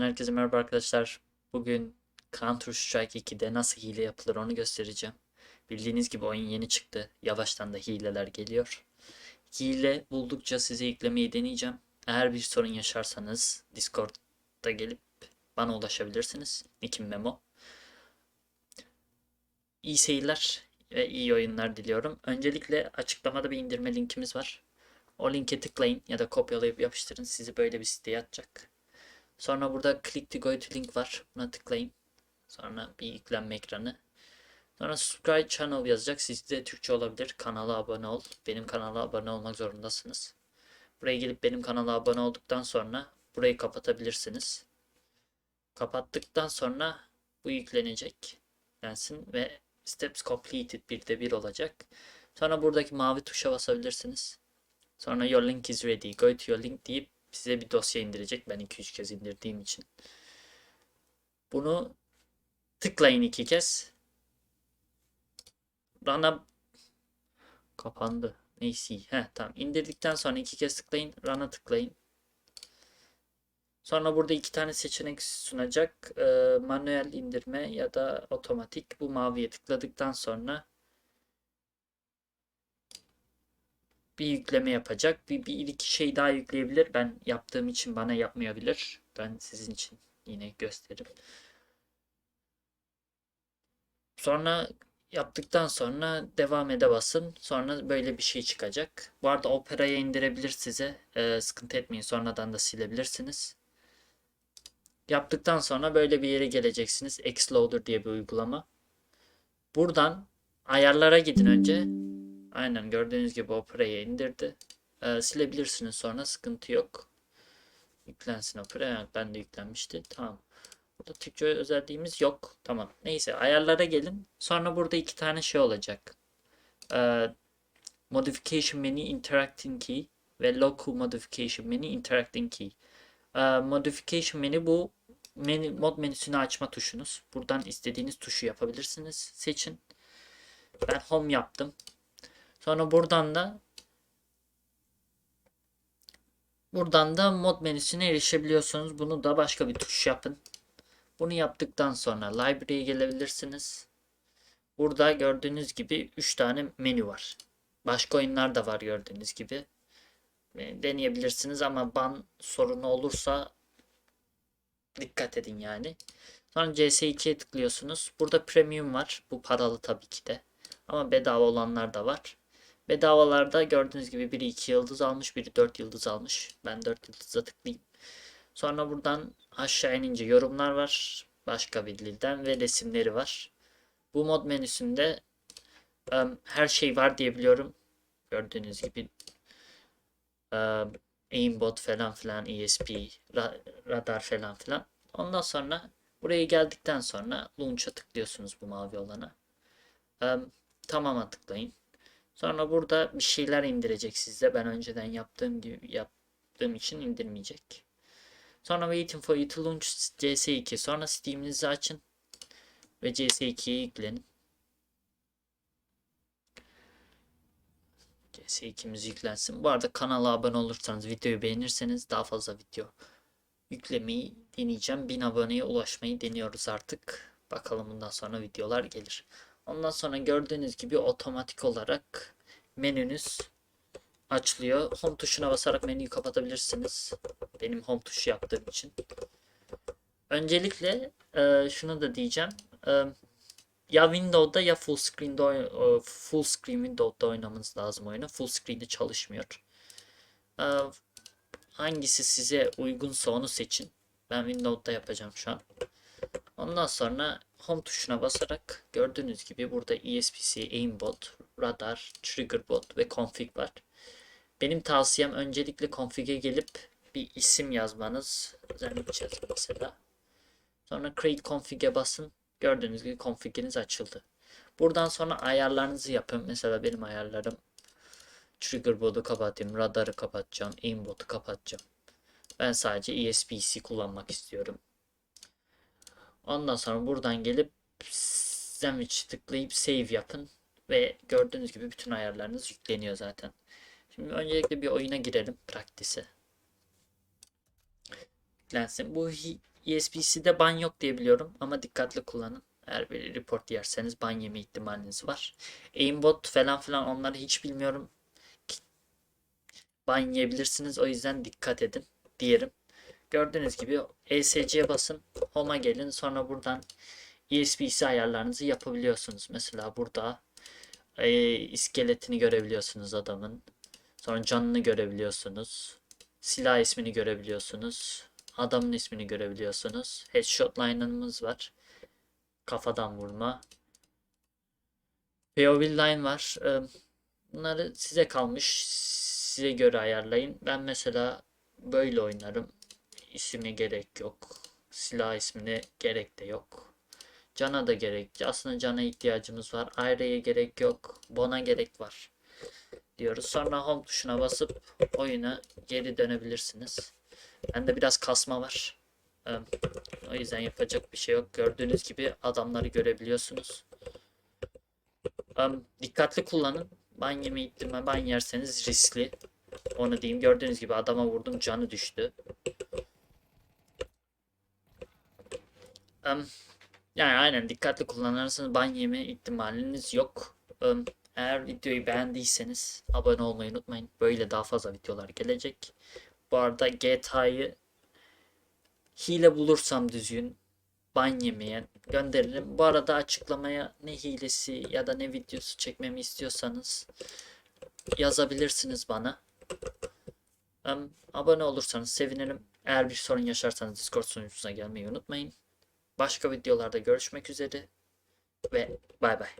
Herkese merhaba arkadaşlar. Bugün Counter Strike 2'de nasıl hile yapılır onu göstereceğim. Bildiğiniz gibi oyun yeni çıktı. Yavaştan da hileler geliyor. Hile buldukça size yüklemeyi deneyeceğim. Eğer bir sorun yaşarsanız Discord'da gelip bana ulaşabilirsiniz. Nickim Memo. İyi seyirler ve iyi oyunlar diliyorum. Öncelikle açıklamada bir indirme linkimiz var. O linke tıklayın ya da kopyalayıp yapıştırın. Sizi böyle bir siteye atacak. Sonra burada click to go to link var. Buna tıklayın. Sonra bir yüklenme ekranı. Sonra subscribe channel yazacak. Sizde Türkçe olabilir. Kanala abone ol. Benim kanala abone olmak zorundasınız. Buraya gelip benim kanala abone olduktan sonra burayı kapatabilirsiniz. Kapattıktan sonra bu yüklenecek. Yüklensin ve steps completed bir de bir olacak. Sonra buradaki mavi tuşa basabilirsiniz. Sonra your link is ready. Go to your link deyip size bir dosya indirecek. Ben 2-3 kez indirdiğim için. Bunu tıklayın iki kez. Run'a kapandı. Neyse. Heh, tamam. İndirdikten sonra iki kez tıklayın. Run'a tıklayın. Sonra burada iki tane seçenek sunacak. Ee, manuel indirme ya da otomatik. Bu maviye tıkladıktan sonra bir yükleme yapacak. Bir, bir iki şey daha yükleyebilir. Ben yaptığım için bana yapmayabilir. Ben sizin için yine gösteririm. Sonra yaptıktan sonra devam ede basın. Sonra böyle bir şey çıkacak. Bu arada Opera'ya indirebilir size. Ee, sıkıntı etmeyin. Sonradan da silebilirsiniz. Yaptıktan sonra böyle bir yere geleceksiniz. Xloader diye bir uygulama. Buradan ayarlara gidin önce. Aynen gördüğünüz gibi Opera'ya indirdi. Ee, silebilirsiniz sonra sıkıntı yok. Yüklensin Opera. Evet, ben de yüklenmişti. Tamam. Burada Türkçe özelliğimiz yok. Tamam. Neyse ayarlara gelin. Sonra burada iki tane şey olacak. Ee, modification Menu Interacting Key ve Local Modification Menu Interacting Key. Ee, modification Menu bu menü, mod menüsünü açma tuşunuz. Buradan istediğiniz tuşu yapabilirsiniz. Seçin. Ben Home yaptım. Sonra buradan da buradan da mod menüsüne erişebiliyorsunuz. Bunu da başka bir tuş yapın. Bunu yaptıktan sonra library'e gelebilirsiniz. Burada gördüğünüz gibi 3 tane menü var. Başka oyunlar da var gördüğünüz gibi. E, Deneyebilirsiniz ama ban sorunu olursa dikkat edin yani. Sonra CS2'ye tıklıyorsunuz. Burada premium var. Bu paralı tabii ki de. Ama bedava olanlar da var. Bedavalarda gördüğünüz gibi biri 2 yıldız almış, biri 4 yıldız almış. Ben 4 yıldıza tıklayayım. Sonra buradan aşağı inince yorumlar var. Başka bir dilden ve resimleri var. Bu mod menüsünde em, her şey var diye biliyorum. Gördüğünüz gibi em, aimbot falan filan, ESP, ra- radar falan filan. Ondan sonra buraya geldikten sonra launch'a tıklıyorsunuz bu mavi olana. Em, tamam'a tıklayın. Sonra burada bir şeyler indirecek size. Ben önceden yaptığım gibi yaptığım için indirmeyecek. Sonra waiting for you to launch CS2. Sonra Steam'inizi açın ve CS2'ye yüklenin. CS2'miz yüklensin. Bu arada kanala abone olursanız, videoyu beğenirseniz daha fazla video yüklemeyi deneyeceğim. 1000 aboneye ulaşmayı deniyoruz artık. Bakalım bundan sonra videolar gelir. Ondan sonra gördüğünüz gibi otomatik olarak menünüz açılıyor. Home tuşuna basarak menüyü kapatabilirsiniz. Benim home tuşu yaptığım için. Öncelikle e, şunu da diyeceğim. E, ya Windows'da ya full screen'de e, full screen Windows'da oynamanız lazım oyunu. Full screen'de çalışmıyor. E, hangisi size uygunsa onu seçin. Ben Windows'da yapacağım şu an. Ondan sonra Home tuşuna basarak gördüğünüz gibi burada ESPC, Aimbot, Radar, Triggerbot ve Config var. Benim tavsiyem öncelikle Config'e gelip bir isim yazmanız. Özellikle yazın mesela. Sonra Create Config'e basın. Gördüğünüz gibi config'iniz açıldı. Buradan sonra ayarlarınızı yapın. Mesela benim ayarlarım Triggerbot'u kapatayım, Radar'ı kapatacağım, Aimbot'u kapatacağım. Ben sadece ESPC kullanmak istiyorum. Ondan sonra buradan gelip sandwich tıklayıp save yapın ve gördüğünüz gibi bütün ayarlarınız yükleniyor zaten. Şimdi öncelikle bir oyuna girelim praktise. Yüklensin. Bu ESPC'de ban yok diye biliyorum ama dikkatli kullanın. Eğer bir report yerseniz ban yeme ihtimaliniz var. Aimbot falan filan onları hiç bilmiyorum. Ban yiyebilirsiniz o yüzden dikkat edin diyelim. Gördüğünüz gibi ESC'ye basın. Home'a gelin. Sonra buradan ESPC ayarlarınızı yapabiliyorsunuz. Mesela burada e, iskeletini görebiliyorsunuz adamın. Sonra canını görebiliyorsunuz. Silah ismini görebiliyorsunuz. Adamın ismini görebiliyorsunuz. Headshot line'ımız var. Kafadan vurma. POV line var. Ee, Bunları size kalmış. Size göre ayarlayın. Ben mesela böyle oynarım. İsmi gerek yok. Silah ismine gerek de yok. Cana da gerek. Aslında cana ihtiyacımız var. Ayrı'ya gerek yok. Bona gerek var. Diyoruz. Sonra home tuşuna basıp oyuna geri dönebilirsiniz. Bende biraz kasma var. O yüzden yapacak bir şey yok. Gördüğünüz gibi adamları görebiliyorsunuz. Dikkatli kullanın. Ban yeme ihtimali ban yerseniz riskli. Onu diyeyim. Gördüğünüz gibi adama vurdum canı düştü. Yani aynen dikkatli kullanırsanız ban yeme ihtimaliniz yok. Eğer videoyu beğendiyseniz abone olmayı unutmayın. Böyle daha fazla videolar gelecek. Bu arada GTA'yı hile bulursam düzgün ban yemeyen gönderirim. Bu arada açıklamaya ne hilesi ya da ne videosu çekmemi istiyorsanız yazabilirsiniz bana. Abone olursanız sevinirim. Eğer bir sorun yaşarsanız Discord sunucusuna gelmeyi unutmayın. Başka videolarda görüşmek üzere ve bay bay.